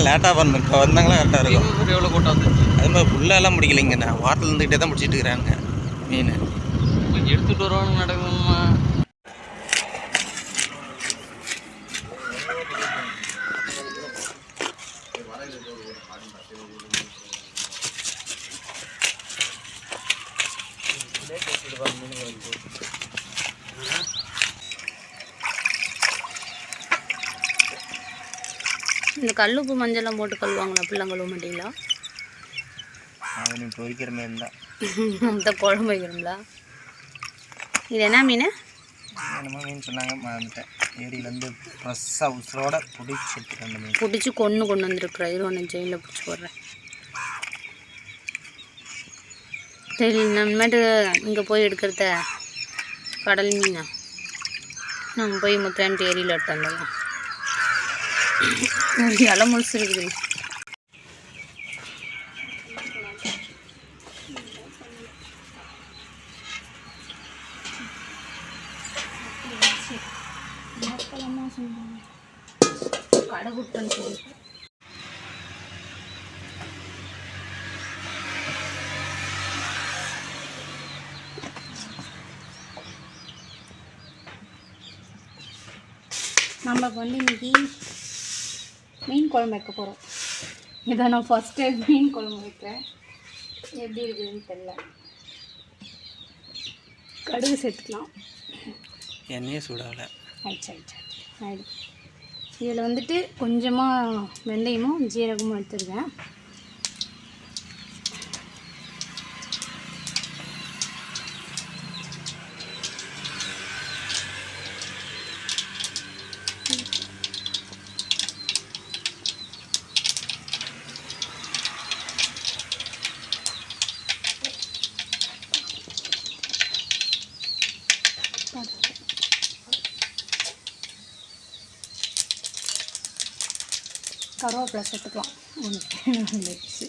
ஏன்னா லேட்டாக வரணும் இப்போ வந்தாங்களா கரெக்டாக இருக்கும். எவ்வளோ கூட்டம் வந்துச்சு? அது மாதிரி ஃபுல்லாலாம் முடிக்கலைங்கண்ணா வாரத்தில் இருந்துக்கிட்டே தான் பிடிச்சிட்டு இருக்கிறானுங்க மீன். கொஞ்சம் எடுத்துகிட்டு வருவானு நடக்கணுமா? இந்த கல்லுப்பு மஞ்சள்லாம் போட்டு கழுவாங்களா? அப்படிலாம் கழுவ மாட்டீங்களா? பொறிக்கிற மீன் தான் அந்த குழம்பு வைக்கிறோம்ல. இது என்ன மீன்? என்னமோ மீன் சொன்னாங்க மறந்துட்டேன் ஏரியிலேருந்து ஃப்ரெஷ்ஷாக உசுரோட பிடிச்சி எடுத்துட்டு மீன். பிடிச்சி கொன்று கொண்டு வந்துருக்குற. இது ஒன்று ஜெயிலில் பிடிச்சி போடுறேன். சரி நம்மட்டு இங்கே போய் எடுக்கிறத கடல் மீனா? நம்ம போய் முத்தாண்டு ஏரியில் எடுத்து வந்துடலாம் இலை முடிச்சிருக்குது இருக்குது சொல்லி நம்ம வந்து இன்னைக்கு மீன் குழம்பு வைக்க போகிறோம் இதை நான் ஃபஸ்ட் டைம் மீன் குழம்பு வைக்கிறேன். எப்படி இருக்குதுன்னு தெரியல. கடுகு சேர்த்துக்கலாம். எண்ணெயே சூடாகலை. ஆயிடுச்சு ஆயிடுச்சு ஆயிடுச்சு இதில் வந்துட்டு கொஞ்சமாக வெந்தயமும் ஜீரகமும் எடுத்துருக்கேன் கருவேப்பிலை சேர்த்துக்கலாம். ஒன்று வந்துடுச்சு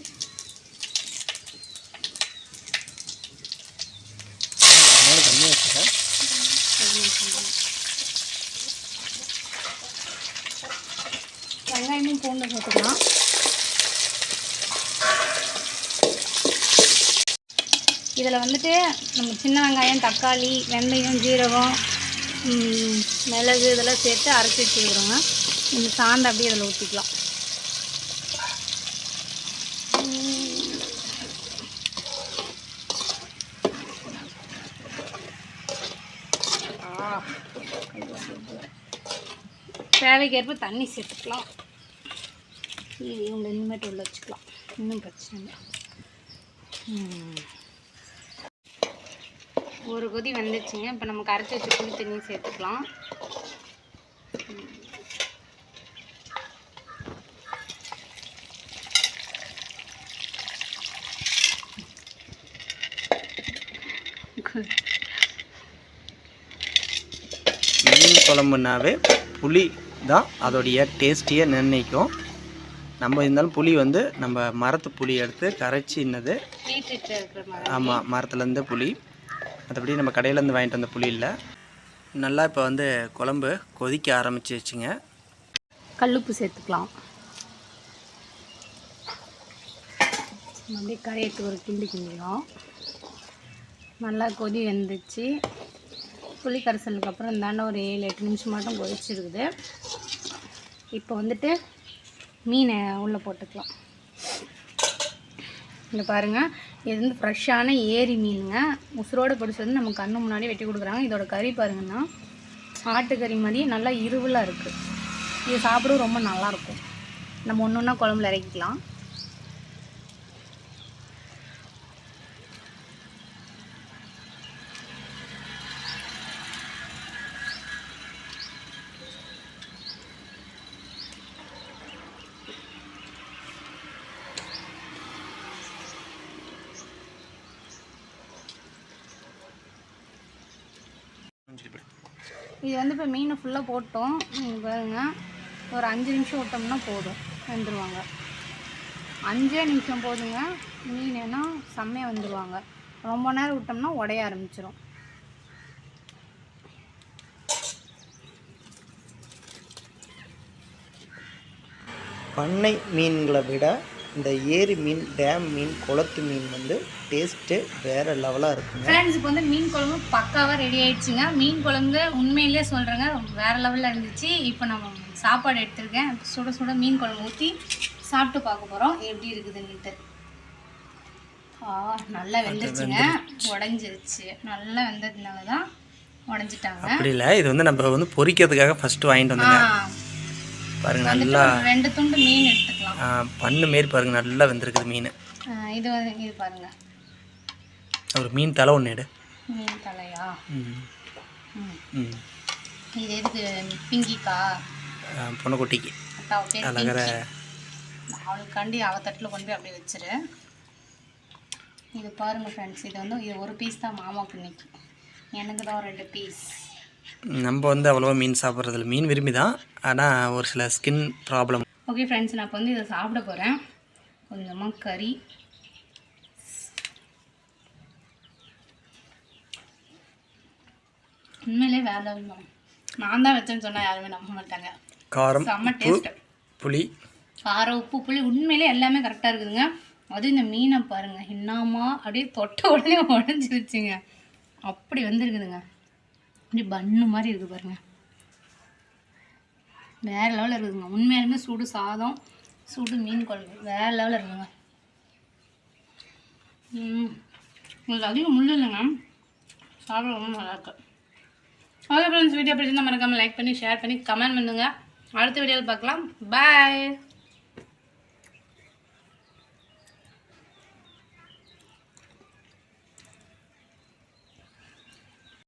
வெங்காயமும் பூண்டு போட்டுக்கலாம் இதில் வந்துட்டு நம்ம சின்ன வெங்காயம் தக்காளி வெந்தயம் ஜீரகம் மிளகு இதெல்லாம் சேர்த்து அரைச்சி வச்சுக்கிறோங்க இந்த சாந்து அப்படியே இதில் ஊற்றிக்கலாம் தேவைக்கேற்ப தண்ணி சேர்த்துக்கலாம். இது இவங்க இனிமேட்டு உள்ள வச்சுக்கலாம். இன்னும் பிரச்சனை இல்லை. ஒரு கொதி வந்துச்சுங்க இப்போ நம்ம கரைச்சி வச்ச புளி தண்ணி சேர்த்துக்கலாம். மீன் குழம்புனாவே புளி தான் அதோடைய டேஸ்டியை நிர்ணயிக்கும். நம்ம இருந்தாலும் புளி வந்து நம்ம மரத்து புளி எடுத்து கரைச்சி என்னது வீட்டுட்டு இருக்கிற மாதிரி. ஆமாம் மரத்துலேருந்து புளி. மற்றபடி நம்ம கடையிலேருந்து வாங்கிட்டு வந்த புளி இல்லை. நல்லா இப்போ வந்து குழம்பு கொதிக்க ஆரம்பிச்சிருச்சுங்க கல்லுப்பு சேர்த்துக்கலாம். அப்படியே கரையத்துக்கு ஒரு கிண்டி கிண்டிடும். நல்லா கொதி வெந்துச்சு. புளி கரைசலுக்கு அப்புறம் இந்தாண்ட ஒரு ஏழு எட்டு நிமிஷம் மட்டும் கொதிச்சிருக்குது. இப்போ வந்துட்டு மீனை உள்ளே போட்டுக்கலாம். இங்கே பாருங்கள் இது வந்து ஃப்ரெஷ்ஷான ஏரி மீனுங்க. உசுரோடு பிடிச்சி வந்து நம்ம கண்ணு முன்னாடி வெட்டி கொடுக்குறாங்க. இதோட கறி பாருங்கன்னா ஆட்டுக்கறி மாதிரி நல்லா இருவலாக இருக்குது இது சாப்பிடவும் ரொம்ப நல்லாயிருக்கும் நம்ம ஒன்று ஒன்றா குழம்புல இறக்கிக்கலாம். இது வந்து இப்போ மீனை ஃபுல்லாக போட்டோம். பாருங்க. ஒரு அஞ்சு நிமிஷம் விட்டோம்னா போதும். வந்துடுவாங்க அஞ்சே நிமிஷம் போதுங்க. மீன் செம்மையாக வந்துடுவாங்க ரொம்ப நேரம் விட்டோம்னா உடைய ஆரம்பிச்சிடும் பண்ணை மீன்களை விட இந்த ஏரி மீன் டேம் மீன் குளத்து மீன் வந்து டேஸ்ட்டு வேறு லெவலாக இருக்குங்க. ஃப்ரெண்ட்ஸ் இப்போ வந்து மீன் குழம்பு பக்காவாக ரெடி ஆயிடுச்சுங்க. மீன் குழம்பு உண்மையிலே சொல்கிறேங்க வேற லெவலில் இருந்துச்சு. இப்போ நம்ம சாப்பாடு எடுத்திருக்கேன். சுட சுட மீன் குழம்பு ஊற்றி சாப்பிட்டு பார்க்க போகிறோம் எப்படி இருக்குதுன்னுட்டு. ஆ நல்லா வெந்துருச்சுங்க. உடஞ்சிருச்சு. நல்லா வெந்ததுனால தான் உடஞ்சிட்டாங்க. அப்படி இல்லை இது வந்து நம்ம வந்து பொரிக்கிறதுக்காக ஃபஸ்ட்டு வாங்கிட்டு வந்தோங்க. பாருங்க நல்லா ரெண்டு துண்டு மீன் ஆ, பண்ணு மாரி பாருங்க நல்லா வெந்திருக்குது மீன். இது இது பாருங்க. ஒரு மீன் தலை ஒன்று எடு. மீன் தலையா? ம். இது எதுக்கு பிங்கிக்கா? பொண்ணுக்குட்டிக்கு. அழகர. அவளுக்காண்டி அவ தட்டில் கொண்டு போய் அப்படியே வச்சிரு. இது பாருங்க ஃப்ரெண்ட்ஸ் இது வந்து இது ஒரு பீஸ் தான் மாமாவுக்கு இன்னைக்கு எனக்கு தான் ரெண்டு பீஸ் நம்ம வந்து அவ்வளோவா மீன் சாப்பிட்றதில்ல. மீன் விரும்பி தான் ஆனால் ஒரு சில ஸ்கின் ப்ராப்ளம் ஓகே ஃப்ரெண்ட்ஸ் நான் இப்போ வந்து இதை சாப்பிட போகிறேன் கொஞ்சமாக கறி. உண்மையிலே வேலை இல்லை நான் தான் வச்சேன்னு சொன்னால் யாருமே நம்ப மாட்டாங்க. காரம் செம்ம டேஸ்ட் புளி. காரம் உப்பு புளி உண்மையிலே எல்லாமே கரெக்டாக இருக்குதுங்க. அதுவும் இந்த மீனை பாருங்கள் என்னமா அப்படியே தொட்ட உடனே உடஞ்சிருச்சுங்க. அப்படி வந்துருக்குதுங்க. அப்படி பண்ணு மாதிரி இருக்குது பாருங்க. வேறு லெவலில் இருக்குதுங்க. உண்மையாலுமே சூடு சாதம் சூடு மீன் குழம்பு. வேறு லெவலில் இருக்குதுங்க. ம். உங்களுக்கு அதிகம் முள்ளு இல்லைங்க. சாப்பிட ரொம்ப நல்லாயிருக்கு ஓகே ஃப்ரெண்ட்ஸ் வீடியோ பிடிச்சிருந்தா மறக்காமல் லைக் பண்ணி ஷேர் பண்ணி கமெண்ட் பண்ணுங்கள் அடுத்த வீடியோவில் பார்க்கலாம். பாய்